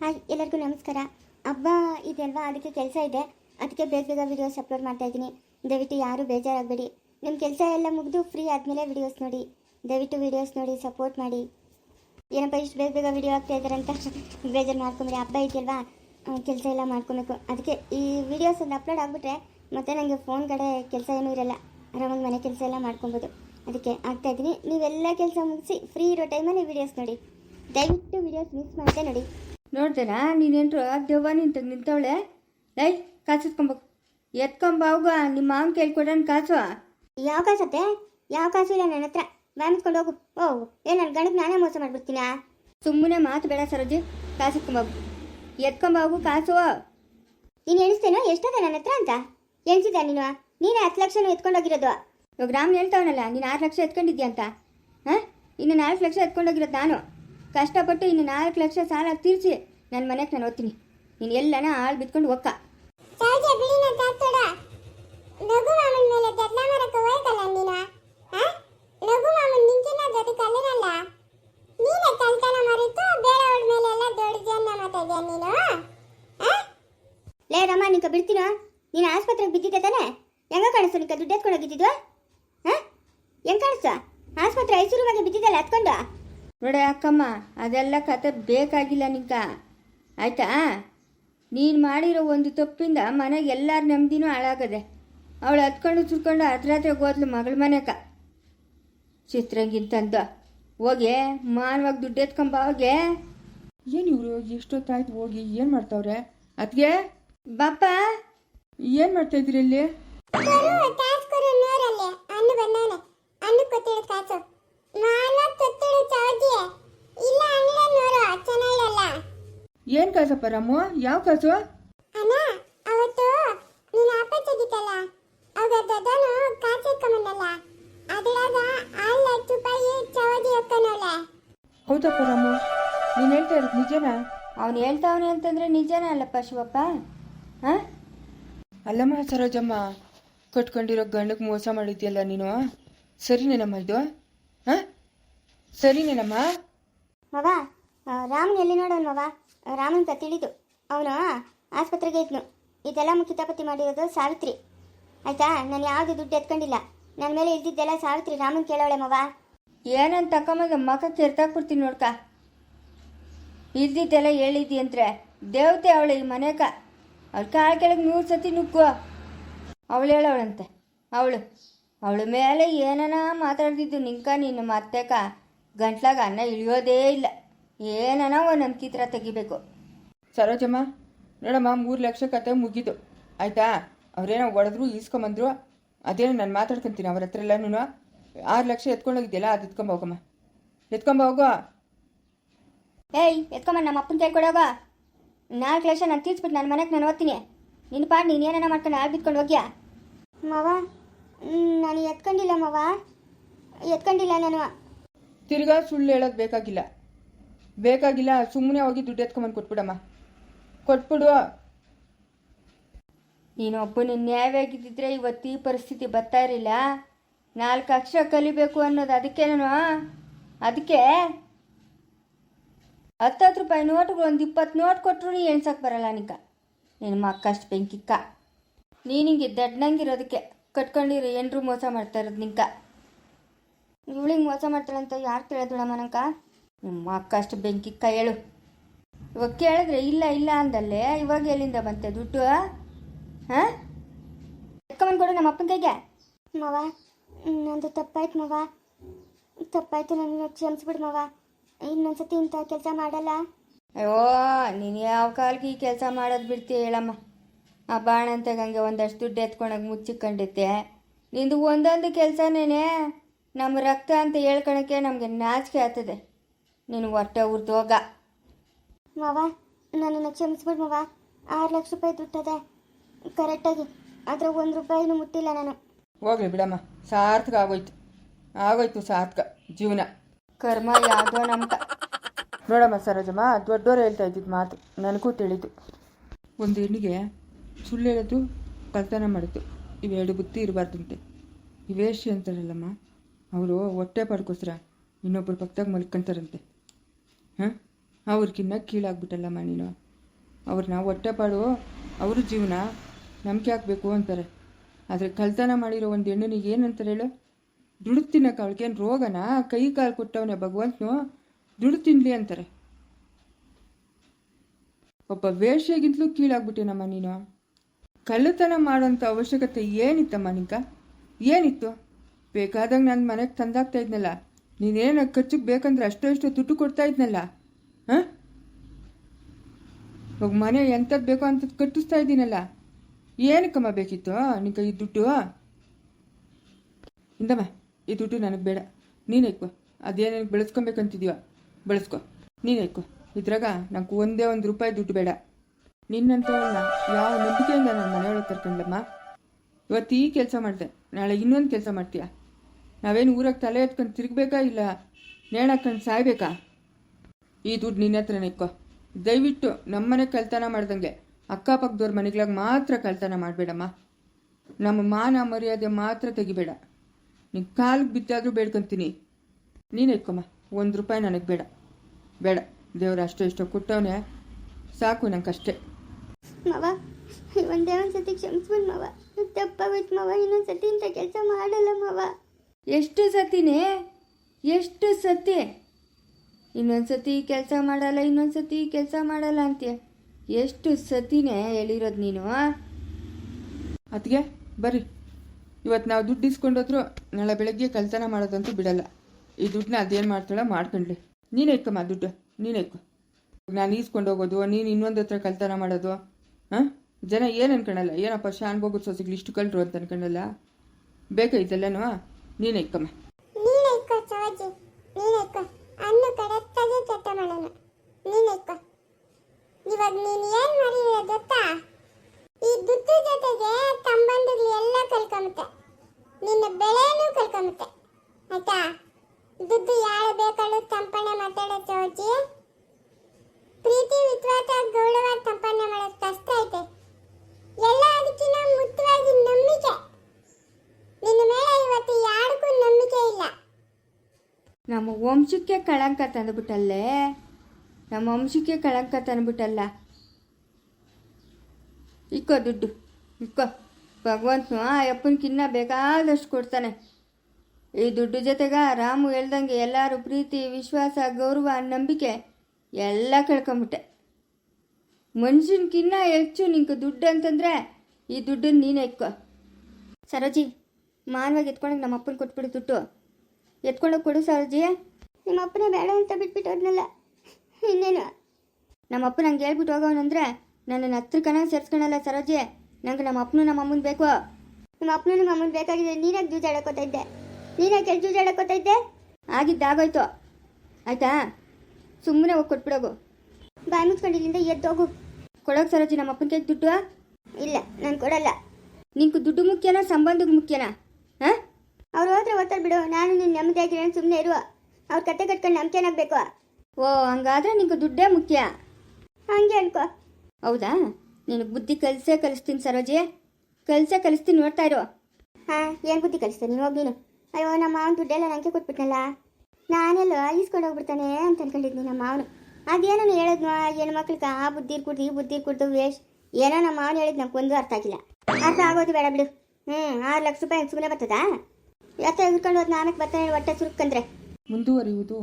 Hi, ಎಲ್ಲರಿಗೂ ನಮಸ್ಕಾರ. ಹಬ್ಬ ಇದೆ ಅಲ್ವಾ ಅದಕ್ಕೆ ಕೆಲಸ ಇದೆ. ಅದಕ್ಕೆ ಬೇಗ ಬೇಗ ವಿಡಿಯೋಸ್ ಅಪ್ಲೋಡ್ ಮಾಡ್ತಾ ಇದ್ದೀನಿ. ದಯವಿಟ್ಟು ಯಾರೂ ಬೇಜಾರಾಗಬೇಡಿ. ನಿಮ್ಮ ಕೆಲಸ ಎಲ್ಲ ಮುಗಿದು ಫ್ರೀ ಆದಮೇಲೆ ವಿಡಿಯೋಸ್ ನೋಡಿ. ದಯವಿಟ್ಟು ವಿಡಿಯೋಸ್ ನೋಡಿ ಸಪೋರ್ಟ್ ಮಾಡಿ. ಏನಪ್ಪ, ಇಷ್ಟು ಬೇಗ ಬೇಗ ವಿಡಿಯೋ ಆಗ್ತಾ ಇದ್ದಾರೆ ಅಂತ ಬೇಜಾರು ಮಾಡ್ಕೊಂಬಿಡಿ ಹಬ್ಬ ಇದೆಯಲ್ವಾ? ಕೆಲಸ ಎಲ್ಲ ಮಾಡ್ಕೊಬೇಕು. ಅದಕ್ಕೆ ಈ ವಿಡಿಯೋಸ್ ಒಂದು ಅಪ್ಲೋಡ್ ಆಗಿಬಿಟ್ರೆ ಮತ್ತೆ ನನಗೆ ಫೋನ್ ಕಡೆ ಕೆಲಸ ಏನೂ ಇರಲ್ಲ. ಆರಾಮಾಗಿ ಮನೆ ಕೆಲಸ ಎಲ್ಲ ಮಾಡ್ಕೊಬೋದು. ಅದಕ್ಕೆ ಆಗ್ತಾ ಇದ್ದೀನಿ. ನೀವೆಲ್ಲ ಕೆಲಸ ಮುಗಿಸಿ ಫ್ರೀ ಇರೋ ಟೈಮಲ್ಲಿ ವಿಡಿಯೋಸ್ ನೋಡಿ. ದಯವಿಟ್ಟು ವಿಡಿಯೋಸ್ ಮಿಸ್ ಮಾಡದೆ ನೋಡಿ. ನೋಡ್ದೇನಾ? ನೀನೇನು ದೆವ್ವ ನಿಂತ ನಿಂತವಳೆ. ಲೈ ಕಾಸು ಎತ್ಕೊಂಬೇಕು. ಎತ್ಕೊಂಬ ಹೋಗ. ನಿಮ್ಮ ಮಾವನ್ ಕೇಳ್ಕೊಡೋಣ ಕಾಸು. ಯಾವ ಕಾಸತ್ತೆ ಯಾವ ಕಾಸು ಇಲ್ಲ ನನ್ನ ಹತ್ರ. ಬಾಮಿಸ್ಕೊಂಡು ಹೋಗು. ಓ ಏ ನನ್ನ ಗಂಡಕ್ಕೆ ನಾನೇ ಮೋಸ ಮಾಡ್ಬಿಡ್ತೀನಾ? ಸುಮ್ಮನೆ ಮಾತು ಬೇಡ ಸರೋಜಿ. ಕಾಸು ಎತ್ಕೊಂಬೋಗು ಎತ್ಕೊಂಬ ಹೋಗು ಕಾಸು. ನೀನು ಎಣಿಸ್ತೇನೋ? ಎಷ್ಟದೆ ನನ್ನ ಹತ್ರ ಅಂತ? ಎಣಿಸಿದ ನೀನು? ನೀನೇ ಹತ್ತು ಲಕ್ಷನೂ ಎತ್ಕೊಂಡೋಗಿರೋದು. ಇವಾಗ ರಾಮ್ ಹೇಳ್ತಾವನಲ್ಲ ನೀನು ಆರು ಲಕ್ಷ ಎತ್ಕೊಂಡಿದ್ಯಾ ಅಂತ? ಹಾಂ? ಇನ್ನು ನಾಲ್ಕು ಲಕ್ಷ ಎತ್ಕೊಂಡೋಗಿರೋದು ನಾನು. ಕಷ್ಟಪಟ್ಟು ಇನ್ನು ನಾಲ್ಕು ಲಕ್ಷ ಸಾಲ ತೀರಿಸಿ ನನ್ನ ಮನೆಗೆ ನಾನು ಓದ್ತೀನಿ ನೀನು ಎಲ್ಲನ ಆಳು ಬಿತ್ಕೊಂಡು ಒಕ್ಕ? ಲೇ ರಮ್ಮ ನಿಂಕ ಬಿಡ್ತೀನ ನೀನು ಆಸ್ಪತ್ರೆಗೆ ಬಿದ್ದಿದ್ದೆ ತಾನೆ? ಹೆಂಗ ಕಾಣಿಸ್ತು ನಿಂಕ ದುಡ್ಡು ಎತ್ಕೊಂಡು ಹೋಗಿದ್ದಿದ್ವಾ ಹಾಂ ಹೆಂಗ್ ಕಾಣಿಸ್ತು? ಆಸ್ಪತ್ರೆ ಐಸೂರು ಬಗ್ಗೆ ಬಿದ್ದಿದ್ದಲ್ಲ ಹತ್ಕೊಂಡು ನೋಡೆ ಅಕ್ಕಮ್ಮ ಅದೆಲ್ಲ ಕತೆ ಬೇಕಾಗಿಲ್ಲ ನಿಂಕ. ಆಯ್ತಾ? ನೀನು ಮಾಡಿರೋ ಒಂದು ತಪ್ಪಿಂದ ಮನೆಗೆ ಎಲ್ಲರ ನೆಮ್ಮದಿನೂ ಹಾಳಾಗದೆ ಅವಳು ಹತ್ಕೊಂಡು ಚುರ್ಕೊಂಡು ಹತ್ರ ಹೋದ್ಲು ಮಗಳ ಮನೆಕ ಚಿತ್ರಂಗಿಂತಂದ ಹೋಗಿ ಮಾನವಾಗಿ ದುಡ್ಡು ಎತ್ಕೊಂಬ ಹೋಗೆ. ಏನು ಇವರು ಎಷ್ಟೊತ್ತಾಯ್ತು ಹೋಗಿ? ಏನು ಮಾಡ್ತಾವ್ರೆ? ಅದಕ್ಕೆ ಬಾಪ ಏನು ಮಾಡ್ತಾ ಇದ್ರಿ ಇಲ್ಲಿ? ಕಳ್ಸಪ್ಪ ಏನು ಕಾಸಪ್ಪ ರಾಮು? ಯಾವ ಕಳ್ಸು? ಅಣ್ಣ ಅವತ್ತು ನೀನು ಅಪ್ಪಚ್ಚಿಗಿತ್ತಲ್ಲ ಅವಾಗ ದೊಡ್ಡನು ಕಾಸು ಎತ್ಕೊಂಬಂದಲ್ಲ ಅಲ್ಲ ರೂಪಾಯಿ ಚೌಜಿ ಎತ್ಕೊಂಡವಳೆ ಹೌದಪ್ಪ ರಾಮು ನೀನು ಹೇಳ್ತಾ ಇರೋದು ನಿಜನಾ? ಅವನು ಹೇಳ್ತಾವನೆ ಅಂತಂದ್ರೆ ನಿಜನೇ ಅಲ್ಲಪ್ಪ ಶಿವಪ್ಪ. ಹಾಂ? ಅಲ್ಲಮ್ಮ ಸರೋಜಮ್ಮ ಕಟ್ಕೊಂಡಿರೋ ಗಂಡಕ್ಕೆ ಮೋಸ ಮಾಡಿದ್ಯಲ್ಲ ನೀನು? ಸರಿನೇನಮ್ಮ ಇದು? ಹಾಂ? ಸರಿನೇನಮ್ಮ ಮವ ರಾಮನ್ ಎಲ್ಲಿ ನೋಡೋನು ಮವ? ರಾಮನ್ ಅಂತ ತಿಳಿದು. ಅವನು ಆಸ್ಪತ್ರೆಗೆ ಇದ್ನು. ಇದೆಲ್ಲ ಮುಖ್ಯತಾಪತಿ ಮಾಡಿರೋದು ಸಾವಿತ್ರಿ. ಆಯ್ತಾ? ನಾನು ಯಾವುದು ದುಡ್ಡು ಎತ್ಕೊಂಡಿಲ್ಲ. ನನ್ನ ಮೇಲೆ ಇದ್ದಿದ್ದೆಲ್ಲ ಸಾವಿತ್ರಿ ರಾಮನ್ ಕೇಳೋಳೆ ಮವ. ಏನಂತ ತಕೊಂಬಂದ ಮಖಕ್ಕೆ ಕೊಡ್ತೀನಿ ನೋಡ್ಕ. ಇದ್ದಿದ್ದೆಲ್ಲ ಹೇಳಿದ್ದಿ ಅಂದ್ರೆ ದೇವತೆ ಅವಳು ಈ ಮನೆಕ. ಅವ್ರ ಕಾಳ ಕೆಳಗೆ ನೂರು ಸತಿ ನುಗ್ಗು. ಅವಳು ಹೇಳವಳಂತೆ ಅವಳು. ಅವಳ ಮೇಲೆ ಏನನ ಮಾತಾಡ್ತಿದ್ದು ನಿಂಕ ನಿನ್ನ ಮತ್ತೆಕ ಗಂಟ್ಲಾಗ ಅನ್ನ ಇಳಿಯೋದೇ ಇಲ್ಲ. ಏನನ ಒಂದು ಕಿತ್ರ ತೆಗಿಬೇಕು. ಸರೋಜಮ್ಮ ನೋಡಮ್ಮ ಮೂರು ಲಕ್ಷ ಕತೆ ಮುಗಿದು. ಆಯ್ತಾ? ಅವರೇನೋ ಒಡೆದ್ರು ಈಸ್ಕೊಂಬಂದ್ರು. ಅದೇನೋ ನಾನು ಮಾತಾಡ್ಕೊಂತೀನಿ ಅವ್ರ ಹತ್ರ ಎಲ್ಲನೂ ಆರು ಲಕ್ಷ ಎತ್ಕೊಂಡೋಗಿದ್ಯಲ್ಲ ಅದು ಎತ್ಕೊಂಬೋಗಮ್ಮ ಹೋಗಮ್ಮ. ಎತ್ಕೊಂಬ ಹೋಗೋ. ಏಯ್ ಎತ್ಕೊಂಬ ನಮ್ಮ ಅಪ್ಪನ ಕೈ ಕೊಡೋಗ. ನಾಲ್ಕು ಲಕ್ಷ ನಾನು ತೀರ್ಸ್ಬಿಟ್ಟು ನನ್ನ ಮನೆಗೆ ನಾನು ಓದ್ತೀನಿ ನಿನ್ನ ಪಾಡ್ ನೀನು ಏನೇನ ಮಾಡ್ಕೊಂಡು ಆಗಿ ಬಿತ್ಕೊಂಡು ಹೋಗ್ಯಾ? ಮವ ನಾನು ಎತ್ಕೊಂಡಿಲ್ಲ ಮವ. ಎತ್ಕೊಂಡಿಲ್ಲ ನಾನು. ತಿರ್ಗಾ ಸುಳ್ಳು ಹೇಳೋದು ಬೇಕಾಗಿಲ್ಲ. ಬೇಕಾಗಿಲ್ಲ ಸುಮ್ಮನೆ ಹೋಗಿ ದುಡ್ಡು ಎತ್ಕೊಂಬಂದು ಕೊಟ್ಬಿಡಮ್ಮ. ಕೊಟ್ಬಿಡು. ನೀನು ಒಬ್ಬನ ನ್ಯಾಯವಾಗಿದ್ದಿದ್ರೆ ಇವತ್ತು ಈ ಪರಿಸ್ಥಿತಿ ಬರ್ತಾ ಇರಲಿಲ್ಲ. ನಾಲ್ಕು ಅಕ್ಷರ ಕಲಿಬೇಕು ಅನ್ನೋದು ಅದಕ್ಕೆ ನಾನು ಅದಕ್ಕೆ? ಹತ್ತತ್ತು ರೂಪಾಯಿ ನೋಟ್ಗಳು ಒಂದು ಇಪ್ಪತ್ತು ನೋಟ್ ಕೊಟ್ಟರು ಎಣ್ಸಕ್ಕೆ ಬರಲ್ಲ ನಿಕ್ಕ ನಿನ್ನ ಮಕ್ಕಷ್ಟು ಬೆಂಕಿಕ್ಕ ನೀನಿಂಗೆ ದಡ್ಡಂಗಿರೋದಕ್ಕೆ. ಕಟ್ಕೊಂಡಿರೋ ಏನ್ರು ಮೋಸ ಮಾಡ್ತಾ ಇರೋದು ನಿಂಕ ಇವಳಿಗೆ ಮೋಸ ಮಾಡ್ತಾಳಂತ ಅಂತ ಯಾರು ಕೇಳಿದ್ಳಮ್ಮ ನಂಕ ನಿಮ್ಮ ಅಕ್ಕ ಅಷ್ಟು ಬೆಂಕಿ ಕೈ ಹೇಳು. ಇವಾಗ ಕೇಳಿದ್ರೆ ಇಲ್ಲ ಇಲ್ಲ ಅಂದಲ್ಲೇ ಇವಾಗ ಎಲ್ಲಿಂದ ಬಂತೆ ದುಡ್ಡು? ಹಾಂ? ಎತ್ಕೊಂಬಂದು ಕೊಡು ನಮ್ಮ ಅಪ್ಪನ ಕೈಗೆ. ಮವ ನಂದು ತಪ್ಪಾಯ್ತು ಮವ. ತಪ್ಪಾಯ್ತು ನನ್ನ ಕ್ಷಮಿಸ್ಬಿಡು ಮವ. ಇನ್ನೊಂದ್ಸತಿ ಇಂಥ ಕೆಲಸ ಮಾಡಲ್ಲ. ಅಯ್ಯೋ ನೀನು ಯಾವ ಕಾಲ್ಗೆ ಈ ಕೆಲಸ ಮಾಡೋದು ಬಿಡ್ತೀಯ ಹೇಳಮ್ಮ. ಆ ಬಾಣ ಅಂತ ಹಂಗೆ ಒಂದಷ್ಟು ದುಡ್ಡು ಎತ್ಕೊಂಡಾಗ ಮುಚ್ಚಿಕೊಂಡಿದ್ದೆ. ನಿಂದು ಒಂದೊಂದು ಕೆಲಸನೇ ನಮ್ಮ ರಕ್ತ ಅಂತ ಹೇಳ್ಕೊಳಕ್ಕೆ ನಮಗೆ ನಾಚಿಕೆ ಆಗ್ತದೆ. ನೀನು ಹೊಟ್ಟೆ ಉರ್ದು ಹೋಗ. ಮವ ನನ್ನನ್ನು ಕ್ಷಮಿಸ್ಬಿಡ್ ಮಾವ. ಆರು ಲಕ್ಷ ರೂಪಾಯಿ ದುಡ್ಡದೆ. ಕರೆಕ್ಟಾಗಿ ಅದ್ರ ಒಂದು ರೂಪಾಯಿನೂ ಮುಟ್ಟಿಲ್ಲ ನಾನು. ಹೋಗ್ಲಿ ಬಿಡಮ್ಮ ಸಾರ್ಥಕ ಆಗೋಯ್ತು. ಆಗೋಯ್ತು ಸಾರ್ಥಕ ಜೀವನ. ಕರ್ಮ ಯಾವುದೋ ನಮ್ಕ ನೋಡಮ್ಮ ಸರೋಜಮ್ಮ ದೊಡ್ಡೋರು ಹೇಳ್ತಾ ಇದ್ದಿದ್ದು ಮಾತು ನನಗೂ ತಿಳಿತು ಒಂದು ಹೆಣ್ಣಿಗೆ ಸುಳ್ಳು ಹೇಳೋದು ಕಳ್ತನ ಮಾಡೋದು. ಇವೆರಡು ಬುತ್ತಿ ಇರಬಾರ್ದಂತೆ. ಇವೇಶಿ ಅಂತಾರಲ್ಲಮ್ಮ? ಅವರು ಹೊಟ್ಟೆ ಪಡ್ಕೋಸ್ಕರ ಇನ್ನೊಬ್ಬರು ಪಕ್ಕದಾಗ ಮಲ್ಕೊಂತಾರಂತೆ. ಹಾಂ? ಅವ್ರಿಗಿನ್ನ ಕೀಳಾಗ್ಬಿಟ್ಟಲ್ಲಮ್ಮ ನೀನು. ಅವ್ರನ್ನ ಹೊಟ್ಟೆ ಪಾಡು ಅವ್ರ ಜೀವನ ನಂಬಿಕೆ ಹಾಕಬೇಕು ಅಂತಾರೆ. ಆದರೆ ಕಳ್ತನ ಮಾಡಿರೋ ಒಂದು ಹೆಣ್ಣನಿಗೆ ಏನಂತಾರೆ ಹೇಳು? ದುಡ್ಡು ತಿನ್ನಕ್ಕೆ ಅವಳಿಗೇನು ರೋಗನ? ಕೈ ಕಾಲು ಕೊಟ್ಟವನೇ ಭಗವಂತನು ದುಡ್ಡು ತಿನ್ನಲಿ ಅಂತಾರೆ. ಒಬ್ಬ ವೇಷಿಯಾಗಿಂತಲೂ ಕೀಳಾಗ್ಬಿಟ್ಟೇನಮ್ಮ ನೀನು? ಕಳ್ಳತನ ಮಾಡುವಂಥ ಅವಶ್ಯಕತೆ ಏನಿತ್ತಮ್ಮ ನಿಂಕ ಏನಿತ್ತು? ಬೇಕಾದಾಗ ನನ್ನ ಮನೆಗೆ ತಂದಾಗ್ತಾ ಇದ್ನಲ್ಲ. ನೀನೇನು ಖರ್ಚಿಗೆ ಬೇಕಂದ್ರೆ ಅಷ್ಟೋ ಇಷ್ಟೋ ದುಡ್ಡು ಕೊಡ್ತಾ ಇದ್ನಲ್ಲ. ಹಾಂ? ಮನೆ ಎಂಥದ್ದು ಬೇಕೋ ಅಂಥದ್ದು ಕಟ್ಟಿಸ್ತಾ ಇದ್ದೀನಲ್ಲ. ಏನಕ್ಕಮ್ಮ ಬೇಕಿತ್ತು? ನಿಂಗೆ ಈ ದುಡ್ಡು? ಇಂದಮ್ಮ, ಈ ದುಡ್ಡು ನನಗೆ ಬೇಡ. ನೀನು ಇಕ್ಕೋ. ಅದೇನೇನು ಬೆಳೆಸ್ಕೊಬೇಕಂತಿದ್ಯೋ? ಬೆಳೆಸ್ಕೊ. ನೀನು ಇಕ್ಕೋ. ಇದ್ರಾಗ ನಂಗೆ ಒಂದೇ ಒಂದು ರೂಪಾಯಿ ದುಡ್ಡು ಬೇಡ. ನಿನ್ನಂಥವನ್ನ ಯಾವ ನಂಬಿಕೆಯಿಂದ ನಾನು ಮನೆಯೊಳಗೆ ಕರ್ಕೊಂಡಮ್ಮ ಇವತ್ತು ಈ ಕೆಲಸ ಮಾಡಿದೆ. ನಾಳೆ ಇನ್ನೊಂದು ಕೆಲಸ ಮಾಡ್ತೀಯ? ನಾವೇನು ಊರಾಗ ತಲೆ ಎತ್ಕೊಂಡು ತಿರುಗಬೇಕಾ ಇಲ್ಲ ನೇಣು ಹಾಕೊಂಡು ಸಾಯ್ಬೇಕಾ? ಈ ದುಡ್ಡು ನಿನ್ನ ಹತ್ರನೇ ಇಕ್ಕೋ. ದಯವಿಟ್ಟು ನಮ್ಮನೆ ಕಳ್ತನ ಮಾಡ್ದಂಗೆ ಅಕ್ಕಪಕ್ಕದವ್ರ ಮನೆಗಳಾಗ ಮಾತ್ರ ಕಳ್ತನ ಮಾಡಬೇಡಮ್ಮ. ನಮ್ಮ ಮಾನ ಮರ್ಯಾದೆ ಮಾತ್ರ ತೆಗಿಬೇಡ. ನಿನ್ನ ಕಾಲಿಗೆ ಬಿದ್ದಾದರೂ ಬೇಡ್ಕೊಂತೀನಿ. ನೀನು ಇಕ್ಕೊಮ್ಮ ಒಂದು ರೂಪಾಯಿ ನನಗೆ ಬೇಡ. ಬೇಡ. ದೇವ್ರು ಅಷ್ಟೋ ಇಷ್ಟೋ ಕೊಟ್ಟವನೇ ಸಾಕು ನಂಗಷ್ಟೇ. ಮವ. ಒಂದೇ ಒಂದು ಸತಿ ಕ್ಷಮಿಸ್ಬಿಡು ಮವ. ಬಿಟ್ಟು ಮವ ಇನ್ನೊಂದು ಸತಿ ಇಂಥ ಕೆಲಸ ಮಾಡಲ್ಲ ಮವ. ಎಷ್ಟು ಸತಿನೇ ಎಷ್ಟು ಸತಿ ಇನ್ನೊಂದು ಸತಿ ಕೆಲಸ ಮಾಡಲ್ಲ ಇನ್ನೊಂದು ಸತಿ ಕೆಲಸ ಮಾಡಲ್ಲ ಅಂತೀಯ. ಎಷ್ಟು ಸತಿನೇ ಹೇಳಿರೋದು ನೀನು? ಅದಕ್ಕೆ ಬರ್ರಿ. ಇವತ್ತು ನಾವು ದುಡ್ಡು ಇಸ್ಕೊಂಡೋದ್ರು ನಾಳೆ ಬೆಳಗ್ಗೆ ಕಳ್ತನ ಮಾಡೋದಂತೂ ಬಿಡಲ್ಲ. ಈ ದುಡ್ಡನ್ನ ಅದೇನು ಮಾಡ್ತಾಳೆ ಮಾಡ್ಕೊಂಡ್ಲಿ. ನೀನೇ ಇಕ್ಕಮ್ಮ ದುಡ್ಡು ನೀನೇ ಇಕ್ಕು ನಾನು ಈಸ್ಕೊಂಡು ಹೋಗೋದು ನೀನು ಇನ್ನೊಂದು ಹತ್ರ ಕಳ್ತನ ಮಾಡೋದು. ಹಾಂ? ಜನ ಏನು ಅನ್ಕೊಳಲ್ಲ ಏನಪ್ಪ ಶಾನ್ ಹೋಗೋದು ಸೊಸೆಗೆ ಇಷ್ಟು ಕಲ್ರು ಅಂತ ಅನ್ಕೊಂಡಲ್ಲ ಬೇಕಾ ನೀನು ಇಕ್ಕಮ್ಮ. ಅನ್ನು ಕರೆಕ್ಟಾಗಿ ಕೆಟ್ಟ ಮಾಡೋಣ ನೀನೇ ಇಕ್ಕ. ಇವಾಗ ನೀನು ಏನು ಮಾಡಿರೋ ಗೊತ್ತಾ ಈ ದುಡ್ಡು ಜೊತೆಗೆ ಸಂಬಂಧಗಳು ಎಲ್ಲ ಕಳ್ಕೊಂಬತ್ತೆ ನಿನ್ನ ಬೆಳೆನೂ ಕಳ್ಕೊಂಬತ್ತೆ ಆಯ್ತಾ ದುಡ್ಡು ಯಾರು ಬೇಕಾದ್ರೂ ಸಂಪಾದನೆ ಮಾತಾಡೋ ಸವಾಜಿ ಪ್ರೀತಿ ವಿಶ್ವಾಸ ಗೌರವ ಸಂಪಾದನೆ ಮಾಡೋದು ಕಷ್ಟ ಐತೆ ಎಲ್ಲ ಅದಕ್ಕಿಂತ ಮುಖ್ಯವಾಗಿ ನಂಬಿಕೆ ನಿನ್ನ ಮೇಲೆ ಇವತ್ತು ಯಾರಿಗೂ ನಂಬಿಕೆ ಇಲ್ಲ ನಮ್ಮ ವಂಶಕ್ಕೆ ಕಳಂಕ ತಂದುಬಿಟ್ಟಲ್ಲೇ? ನಮ್ಮ ವಂಶಕ್ಕೆ ಕಳಂಕ ತಂದುಬಿಟ್ಟಲ್ಲ? ಇಕ್ಕೋ ದುಡ್ಡು ಇಕ್ಕೋ ಭಗವಂತನು ಆ ಅಪ್ಪನಕ್ಕಿನ್ನ ಬೇಕಾದಷ್ಟು ಕೊಡ್ತಾನೆ. ಈ ದುಡ್ಡು ಜೊತೆಗ ರಾಮು ಹೇಳ್ದಂಗೆ ಎಲ್ಲರೂ ಪ್ರೀತಿ, ವಿಶ್ವಾಸ, ಗೌರವ, ನಂಬಿಕೆ ಎಲ್ಲ ಕಳ್ಕೊಂಬಿಟ್ಟೆ. ಮನುಷ್ಯನಕಿನ್ನ ಹೆಚ್ಚು ನಿಂಗೆ ದುಡ್ಡು ಅಂತಂದರೆ ಈ ದುಡ್ಡನ್ನು ನೀನೇ ಇಕ್ಕೋ. ಸರೋಜಿ, ಮಾನವಾಗಿ ಎತ್ಕೊಂಡೋಗಿ ನಮ್ಮ ಅಪ್ಪನ ಕೊಟ್ಬಿಡು ದುಡ್ಡು. ಎತ್ಕೊಂಡೋಗಿ ಕೊಡು ಸರೋಜಿ. ನಿಮ್ಮ ಅಪ್ಪನೇ ಬೇಡ ಅಂತ ಬಿಟ್ಬಿಟ್ಟು ಹೋದ್ನಲ್ಲ. ಇನ್ನೇನು? ನಮ್ಮ ಅಪ್ಪ ನಂಗೆ ಹೇಳ್ಬಿಟ್ಟು ಹೋಗೋನಂದ್ರೆ ನನ್ನನ್ನು ಹತ್ರ ಕಣ ಸೇರ್ಸ್ಕೊಳಲ್ಲ ಸರೋಜಿ. ನಂಗೆ ನಮ್ಮ ಅಪ್ಪನು ನಮ್ಮ ಅಮ್ಮನ ಬೇಕು. ನಿಮ್ಮ ಅಪ್ಪನು ನಮ್ಮ ಅಮ್ಮನ ಬೇಕಾಗಿದೆ. ನೀನಾಗಿ ಜೂಜಾಡಕೋತಾ ಇದ್ದೆ. ನೀನಾಗಿ ಕೆಲ್ ಜೂಜಾಡಕೋತಾ ಇದ್ದೆ? ಆಗಿದ್ದಾಗೋಯ್ತು ಆಯ್ತಾ? ಸುಮ್ಮನೆ ಹೋಗಿ ಕೊಟ್ಬಿಡೋಗು. ಬಾಯಿ ಮುಚ್ಕೊಂಡು ಇಲ್ಲಿಂದ ಎದ್ದೋಗು ಕೊಡೋಕೆ ಸರೋಜಿ ನಮ್ಮ ಅಪ್ಪನ ಕೈಗೆ ದುಡ್ಡು? ಇಲ್ಲ ನಾನು ಕೊಡಲ್ಲ. ನಿಂಗೆ ದುಡ್ಡು ಮುಖ್ಯನಾ ಸಂಬಂಧಕ್ಕೆ ಮುಖ್ಯನಾ? ಹಾಂ? ಅವ್ರು ಹೋದ್ರೆ ಓದ್ತಾರೆ ಬಿಡು. ನಾನು ನಿನ್ನ ನೆಮ್ಮದಿಯಾಗಿರೋಣ ಸುಮ್ಮನೆ ಇರುವ ಅವ್ರ ಕತೆ ಕಟ್ಕೊಂಡು ನಂಬಿಕೆನಾಗಬೇಕು ಓ ಹಂಗಾದ್ರೆ ನಿಂಗೆ ದುಡ್ಡೇ ಮುಖ್ಯ. ಹಂಗೆ ಅನ್ಕೋ. ಹೌದಾ? ನಿನಗೆ ಬುದ್ಧಿ ಕಲಿಸೇ ಕಲಿಸ್ತೀನಿ ಸರೋಜಿ. ಕಲಿಸೇ ಕಲಿಸ್ತೀನಿ ನೋಡ್ತಾ ಇರು. ಹಾಂ ಏನು ಬುದ್ಧಿ ಕಲಿಸ್ತೀನಿ ನೀನು ಹೋಗಿ ನೀನು ಅಯ್ಯೋ ನಮ್ಮ ಮಾವನ ದುಡ್ಡೆಲ್ಲ ನನಗೆ ಕೊಟ್ಬಿಟ್ನಲ್ಲ. ನಾನೆಲ್ಲ ಈಸ್ಕೊಂಡು ಹೋಗ್ಬಿಡ್ತಾನೆ ಅಂತ ಅನ್ಕೊಂಡಿದ್ನಿ ನಮ್ಮ ಮಾವನು. ಅದೇನೋ ಹೇಳಿದ್ನೋ ಏನು ಮಕ್ಳಿಗೆ ಆ ಬುದ್ಧಿ ಕುಡ್ದು ಈ ಬುದ್ಧಿ ಕುಡ್ದು ವೇಸ್ಟ್ ಏನೋ ನಮ್ಮ ಮಾವನು ಹೇಳಿದ್ ನಂಗೆ ಒಂದು ಅರ್ಥ ಆಗಿಲ್ಲ. ಅರ್ಥ ಆಗೋದು ಬೇಡ ಬಿಡು. ಹ್ಞೂ ಆರು ಲಕ್ಷ ರೂಪಾಯಿ ಸುಮ್ಮನೆ ಬರ್ತದಾ? ಎತ್ತ ಹಿಡ್ಕೊಂಡು ಹೋದ್ ನಾನಕ್ಕೆ ಬರ್ತಾನೆ ಹೊಟ್ಟೆ ಸುರುಕಂದ್ರೆ? ಮುಂದುವರಿಯುವುದು.